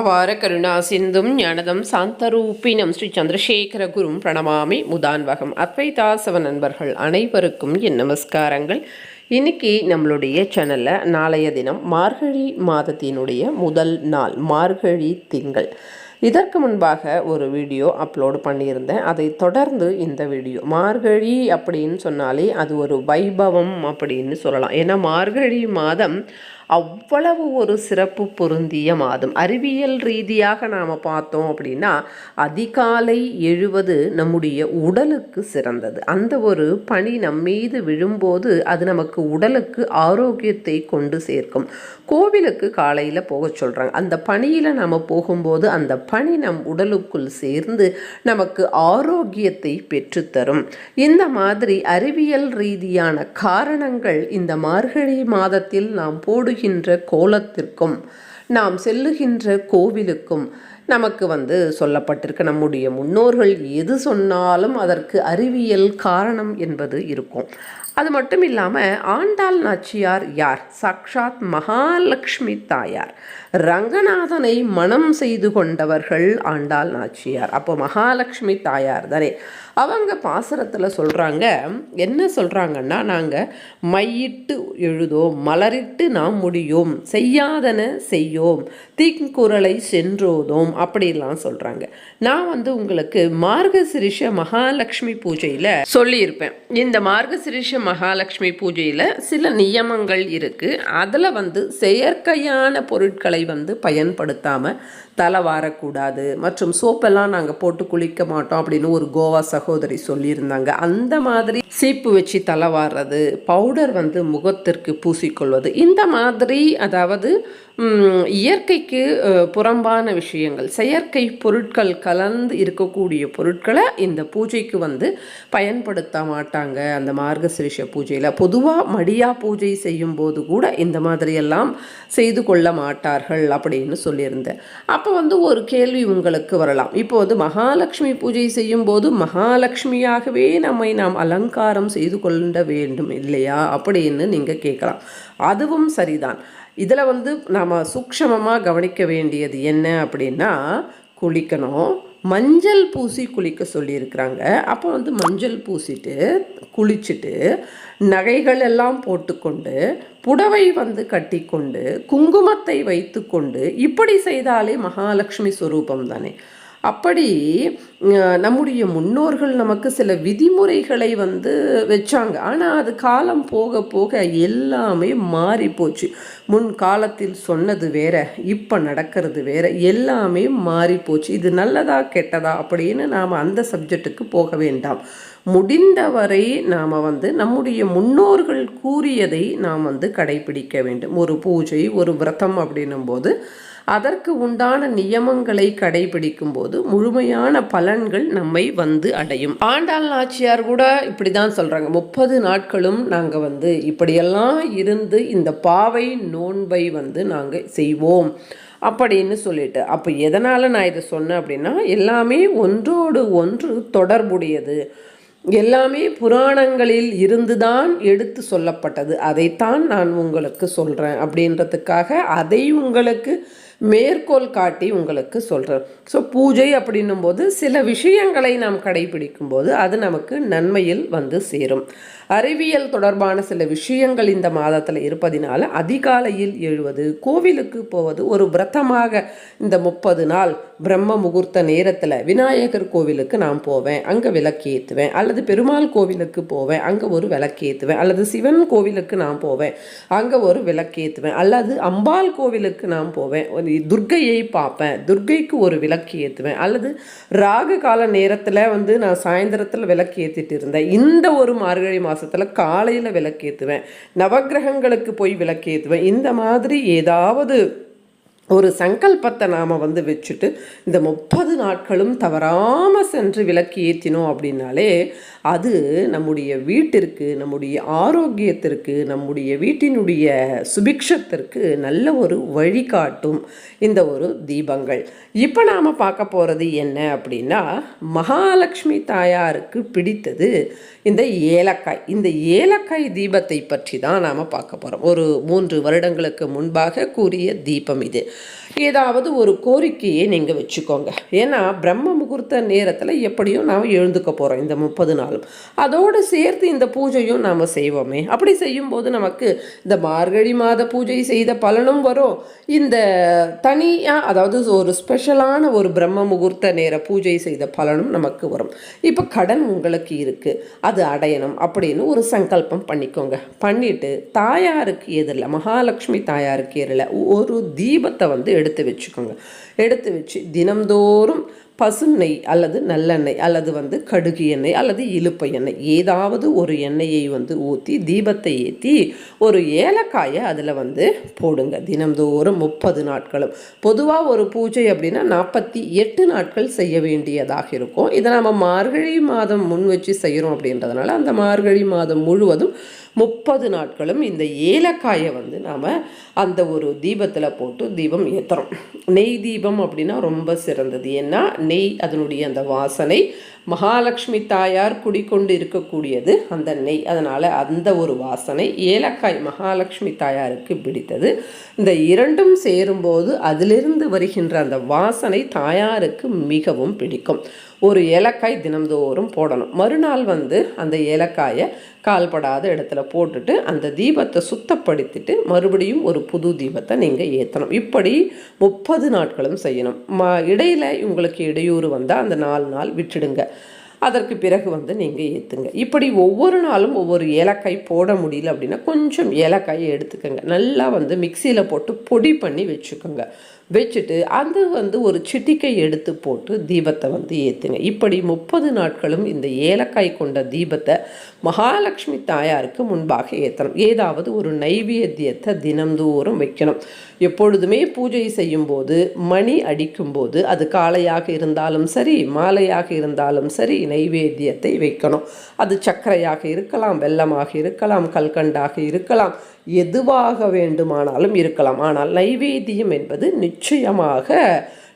அவார கருணா சிந்தும் ஞானதம் சாந்தரூபினம் ஸ்ரீ சந்திரசேகர குரும் பிரணமாமி முதான்வகம். அத்வைதாசவ நண்பர்கள் அனைவருக்கும் என் நமஸ்காரங்கள். இன்னைக்கு நம்மளுடைய சேனலில் நாளைய தினம் மார்கழி மாதத்தினுடைய முதல் நாள் மார்கழி திங்கள். இதற்கு முன்பாக ஒரு வீடியோ அப்லோடு பண்ணியிருந்தேன். அதை தொடர்ந்து இந்த வீடியோ மார்கழி அப்படின்னு சொன்னாலே அது ஒரு வைபவம் அப்படின்னு சொல்லலாம். ஏன்னா மார்கழி மாதம் அவ்வளவு ஒரு சிறப்பு பொருந்திய மாதம். அறிவியல் ரீதியாக நாம் பார்த்தோம் அப்படின்னா அதிகாலை எழுவது நம்முடைய உடலுக்கு சிறந்தது. அந்த ஒரு பனி நம் மீது விழும்போது அது நமக்கு உடலுக்கு ஆரோக்கியத்தை கொண்டு சேர்க்கும். கோவிலுக்கு காலையில் போக சொல்கிறாங்க அந்த பனியில் நம்ம போகும்போது அந்த பனி நம் உடலுக்குள் சேர்ந்து நமக்கு ஆரோக்கியத்தை பெற்றுத்தரும். இந்த மாதிரி அறிவியல் ரீதியான காரணங்கள் இந்த மார்கழி மாதத்தில் நாம் போடுகின்ற கோலத்திற்கும் நாம் செல்லுகின்ற கோவிலுக்கும் நமக்கு வந்து சொல்லப்பட்டிருக்கு நம்முடைய முன்னோர்கள் எது சொன்னாலும் அதற்கு அறிவியல் காரணம் என்பது இருக்கும். அது மட்டும் இல்லாமல் ஆண்டாள் நாச்சியார் யார்? சாக்ஷாத் மகாலட்சுமி தாயார். ரங்கநாதனை மனம் செய்து கொண்டவர்கள் ஆண்டாள் நாச்சியார். அப்போ மகாலட்சுமி தாயார் தானே. அவங்க பாசுரத்தில் சொல்கிறாங்க என்ன சொல்கிறாங்கன்னா நாங்கள் மையிட்டு எழுதோம் மலரிட்டு நாம் முடியோம் செய்யாதன செய்யோம் தீக்குரலை சென்றோதோம் அப்படிலாம் சொல்கிறாங்க நான் வந்து உங்களுக்கு மார்கசிரிஷ மகாலட்சுமி பூஜையில் சொல்லியிருப்பேன். இந்த மார்கசிரிஷ மகாலட்சுமி பூஜையில் சில நியமங்கள் இருக்குது அதில் வந்து செயற்கையான பொருட்களை வந்து பயன்படுத்தாமல் தலை வாரக்கூடாது. மற்றும் சோப்பெல்லாம் நாங்கள் போட்டு குளிக்க மாட்டோம் அப்படின்னு ஒரு கோவா சகோதரி சொல்லியிருந்தாங்க. அந்த மாதிரி சீப்பு வச்சு தலை வாடுறது பவுடர் வந்து முகத்திற்கு பூசிக்கொள்வது இந்த மாதிரி அதாவது இயற்கைக்கு புறம்பான விஷயங்கள் செயற்கை பொருட்கள் கலந்து இருக்கக்கூடிய பொருட்களை இந்த பூஜைக்கு வந்து பயன்படுத்த மாட்டாங்க. அந்த மார்கசிரிஷ பூஜையில் பொதுவாக மடியா பூஜை செய்யும் போது கூட இந்த மாதிரியெல்லாம் செய்து கொள்ள மாட்டார்கள் அப்படின்னு சொல்லியிருந்தேன். அப்போ வந்து ஒரு கேள்வி உங்களுக்கு வரலாம். இப்போ வந்து மகாலட்சுமி பூஜை செய்யும் போது மகாலட்சுமியாகவே நம்மை நாம் அலங்காரம் செய்து கொள்ள வேண்டும் இல்லையா அப்படின்னு நீங்கள் கேட்கலாம். அதுவும் சரிதான். இதில் வந்து நாம் சூக்ஷமமாக கவனிக்க வேண்டியது என்ன அப்படின்னா குளிக்கணும். மஞ்சள் பூசி குளிக்க சொல்லியிருக்கிறாங்க. அப்போ வந்து மஞ்சள் பூசிட்டு குளிச்சுட்டு நகைகள் எல்லாம் போட்டுக்கொண்டு புடவை வந்து கட்டிக்கொண்டு குங்குமத்தை வைத்துக்கொண்டு இப்படி செய்தாலே மகாலட்சுமி ஸ்வரூபம் தானே அப்படி நம்முடைய முன்னோர்கள் நமக்கு சில விதிமுறைகளை வந்து வச்சாங்க. ஆனால் அது காலம் போக போக எல்லாமே மாறி போச்சு. முன் காலத்தில் சொன்னது வேற இப்போ நடக்கிறது வேற எல்லாமே மாறி போச்சு. இது நல்லதா கெட்டதா அப்படின்னு நாம் அந்த சப்ஜெக்ட்டுக்கு போக வேண்டாம். முடிந்தவரை நாம் வந்து நம்முடைய முன்னோர்கள் கூறியதை நாம் வந்து கடைபிடிக்க வேண்டும். ஒரு பூஜை ஒரு விரதம் அப்படின்னும் போது அதற்கு உண்டான நியமங்களை கடைபிடிக்கும் போது முழுமையான பலன்கள் நம்மை வந்து அடையும். ஆண்டாள் நாச்சியார் கூட இப்படி தான் சொல்கிறாங்க முப்பது நாட்களும் நாங்கள் வந்து இப்படியெல்லாம் இருந்து இந்த பாவை நோன்பை வந்து நாங்கள் செய்வோம் அப்படின்னு சொல்லிட்டு. அப்போ எதனால் நான் இதை சொன்னேன் அப்படின்னா எல்லாமே ஒன்றோடு ஒன்று தொடர்புடையது. எல்லாமே புராணங்களில் இருந்துதான் எடுத்து சொல்லப்பட்டது. அதைத்தான் நான் உங்களுக்கு சொல்கிறேன் அப்படின்றதுக்காக அதை உங்களுக்கு மேற்கோள் காட்டி உங்களுக்கு சொல்கிறேன் ஸோ பூஜை அப்படின்னும் போது சில விஷயங்களை நாம் கடைபிடிக்கும் போது அது நமக்கு நன்மையில் வந்து சேரும். அறிவியல் தொடர்பான சில விஷயங்கள் இந்த மாதத்தில் இருப்பதினால அதிகாலையில் எழுவது கோவிலுக்கு போவது ஒரு விரதமாக இந்த முப்பது நாள் பிரம்ம முகூர்த்த நேரத்தில் விநாயகர் கோவிலுக்கு நான் போவேன் அங்கே விளக்கேற்றுவேன் அல்லது பெருமாள் கோவிலுக்கு போவேன் அங்கே ஒரு விளக்கேற்றுவேன் அல்லது சிவன் கோவிலுக்கு நான் போவேன் அங்கே ஒரு விளக்கேற்றுவேன் அல்லது அம்பாள் கோவிலுக்கு நான் போவேன். துர்கையை பார்ப்பேன். துர்க்கைக்கு ஒரு விளக்கு ஏற்றுவேன் அல்லது ராகு கால நேரத்தில் வந்து நான் சாயந்தரத்தில் விளக்கு ஏற்றிட்டு இருந்தேன். இந்த ஒரு மார்கழி மாதத்தில் காலையில் விளக்கு ஏற்றுவேன் நவக்கிரகங்களுக்கு போய் விளக்கு ஏற்றுவேன் இந்த மாதிரி ஏதாவது ஒரு சங்கல்பத்தை நாம் வந்து வச்சுட்டு இந்த முப்பது நாட்களும் தவறாமல் சென்று விளக்கு ஏற்றினோம் அப்படின்னாலே அது நம்முடைய வீட்டிற்கு நம்முடைய ஆரோக்கியத்திற்கு நம்முடைய வீட்டினுடைய சுபிக்ஷத்திற்கு நல்ல ஒரு வழிகாட்டும் இந்த ஒரு தீபங்கள். இப்போ நாம் பார்க்க போகிறது என்ன அப்படின்னா மகாலட்சுமி தாயாருக்கு பிடித்தது இந்த ஏலக்காய். இந்த ஏலக்காய் தீபத்தை பற்றி தான் நாம் பார்க்க போகிறோம் ஒரு மூன்று வருடங்களுக்கு முன்பாக கூறிய தீபம் இது. ஏதாவது ஒரு கோரிக்கையை நீங்கள் வச்சுக்கோங்க. ஏன்னா பிரம்ம முகூர்த்த நேரத்தில் எப்படியும் நாம் எழுந்துக்க போகிறோம் இந்த முப்பது நாளும். அதோடு சேர்த்து இந்த பூஜையும் நாம் செய்வோமே. அப்படி செய்யும்போது நமக்கு இந்த மார்கழி மாத பூஜை செய்த பலனும் வரும். இந்த தனியாக அதாவது ஒரு ஸ்பெஷலான ஒரு பிரம்ம முகூர்த்த நேர பூஜை செய்த பலனும் நமக்கு வரும். இப்போ கடன் உங்களுக்கு இருக்குது அது அடையணும் அப்படின்னு ஒரு சங்கல்பம் பண்ணிக்கோங்க. பண்ணிட்டு தாயாருக்கு எதிரில் மகாலட்சுமி தாயாருக்கு எதிரில் ஒரு தீபத்தை வந்து எடுத்து வச்சுக்கோங்க. எடுத்து வச்சு தினம்தோறும் பசுநெய் அல்லது நல்லெண்ணெய் அல்லது வந்து கடுகு எண்ணெய் அல்லது இலுப்பை எண்ணெய் ஏதாவது ஒரு எண்ணெயை வந்து ஊற்றி தீபத்தை ஏற்றி ஒரு ஏலக்காயை அதில் வந்து போடுங்க. தினம்தோறும் முப்பது நாட்களும். பொதுவாக ஒரு பூஜை அப்படின்னா நாற்பத்தி எட்டு நாட்கள் செய்ய வேண்டியதாக இருக்கும். இதை நம்ம மார்கழி மாதம் முன் வச்சு செய்கிறோம் அப்படின்றதுனால அந்த மார்கழி மாதம் முழுவதும் முப்பது நாட்களும் இந்த ஏலக்காயை வந்து நாம் அந்த ஒரு தீபத்தில் போட்டு தீபம் ஏற்றுறோம் நெய் தீபம் அப்படின்னா ரொம்ப சிறந்தது. ஏன்னா நெய் அதனுடைய அந்த வாசனை மகாலட்சுமி தாயார் குடிக்கொண்டு இருக்கக்கூடியது அந்த நெய். அதனால் அந்த ஒரு வாசனை ஏலக்காய் மகாலட்சுமி தாயாருக்கு பிடித்தது. இந்த இரண்டும் சேரும்போது அதிலிருந்து வருகின்ற அந்த வாசனை தாயாருக்கு மிகவும் பிடிக்கும். ஒரு ஏலக்காய் தினம்தோறும் போடணும். மறுநாள் வந்து அந்த ஏலக்காயை கால்படாத இடத்துல போட்டுட்டு அந்த தீபத்தை சுத்தப்படுத்திட்டு மறுபடியும் ஒரு புது தீபத்தை நீங்கள் ஏற்றணும் இப்படி முப்பது நாட்களும் செய்யணும். ம இடையில் உங்களுக்கு இடையூறு வந்தால் அந்த நாலு நாள் விட்டுடுங்க. அதற்கு பிறகு வந்து நீங்கள் ஏற்றுங்க இப்படி ஒவ்வொரு நாளும் ஒவ்வொரு ஏலக்காய் போட முடியல அப்படின்னா கொஞ்சம் ஏலக்காயை எடுத்துக்கோங்க. நல்லா வந்து மிக்சியில் போட்டு பொடி பண்ணி வச்சுக்கோங்க. வச்சுட்டு அது வந்து ஒரு சிட்டிக்கை எடுத்து போட்டு தீபத்தை வந்து ஏற்றுங்க இப்படி முப்பது நாட்களும் இந்த ஏலக்காய் கொண்ட தீபத்தை மகாலட்சுமி தாயாருக்கு முன்பாக ஏற்றணும் ஏதாவது ஒரு நைவேத்தியத்தை தினந்தோறும் வைக்கணும். எப்பொழுதுமே பூஜை செய்யும்போது மணி அடிக்கும்போது அது காலையாக இருந்தாலும் சரி மாலையாக இருந்தாலும் சரி நைவேத்தியத்தை வைக்கணும். அது சர்க்கரையாக இருக்கலாம் வெள்ளமாக இருக்கலாம் கல்கண்டாக இருக்கலாம் எதுவாக வேண்டுமானாலும் இருக்கலாம். ஆனால் நைவேத்தியம் என்பது நிச்சயமாக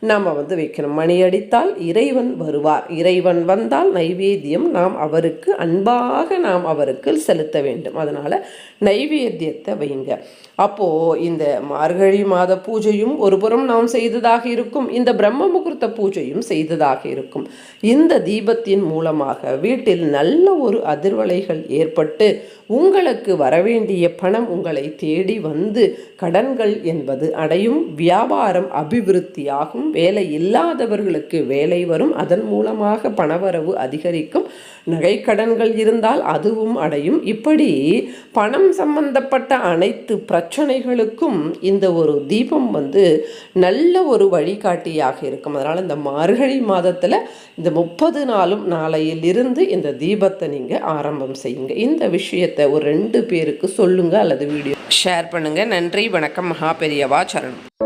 நாம் வந்து வைக்கணும். மணி அடித்தால் இறைவன் வருவார். இறைவன் வந்தால் நைவேத்தியம் நாம் அவருக்கு அன்பாக நாம் அவருக்கு செலுத்த வேண்டும். அதனால் நைவேத்தியத்தை வைங்க அப்போது இந்த மார்கழி மாத பூஜையும் ஒருபுறம் நாம் செய்ததாக இருக்கும். இந்த பிரம்ம முகூர்த்த பூஜையும் செய்ததாக இருக்கும். இந்த தீபத்தின் மூலமாக வீட்டில் நல்ல ஒரு அதிர்வலைகள் ஏற்பட்டு உங்களுக்கு வரவேண்டிய பணம் உங்களை தேடி வந்து கடன்கள் என்பது அடையும். வியாபாரம் அபிவிருத்தியாகும். வேலை இல்லாதவர்களுக்கு வேலை வரும். அதன் மூலமாக பணவரவு அதிகரிக்கும். நகைக்கடன்கள் இருந்தால் அதுவும் அடையும். இப்படி பணம் சம்பந்தப்பட்ட அனைத்து பிரச்சனைகளுக்கும் இந்த ஒரு தீபம் வந்து நல்ல ஒரு வழிகாட்டியாக இருக்கும். அதனால் இந்த மார்கழி மாதத்தில் இந்த முப்பது நாளும் நாளையிலிருந்து இந்த தீபத்தை நீங்கள் ஆரம்பம் செய்யுங்க. இந்த விஷயத்தை ஒரு ரெண்டு பேருக்கு சொல்லுங்கள் அல்லது வீடியோ ஷேர் பண்ணுங்கள் நன்றி. வணக்கம். மகா பெரியவா சரணம்.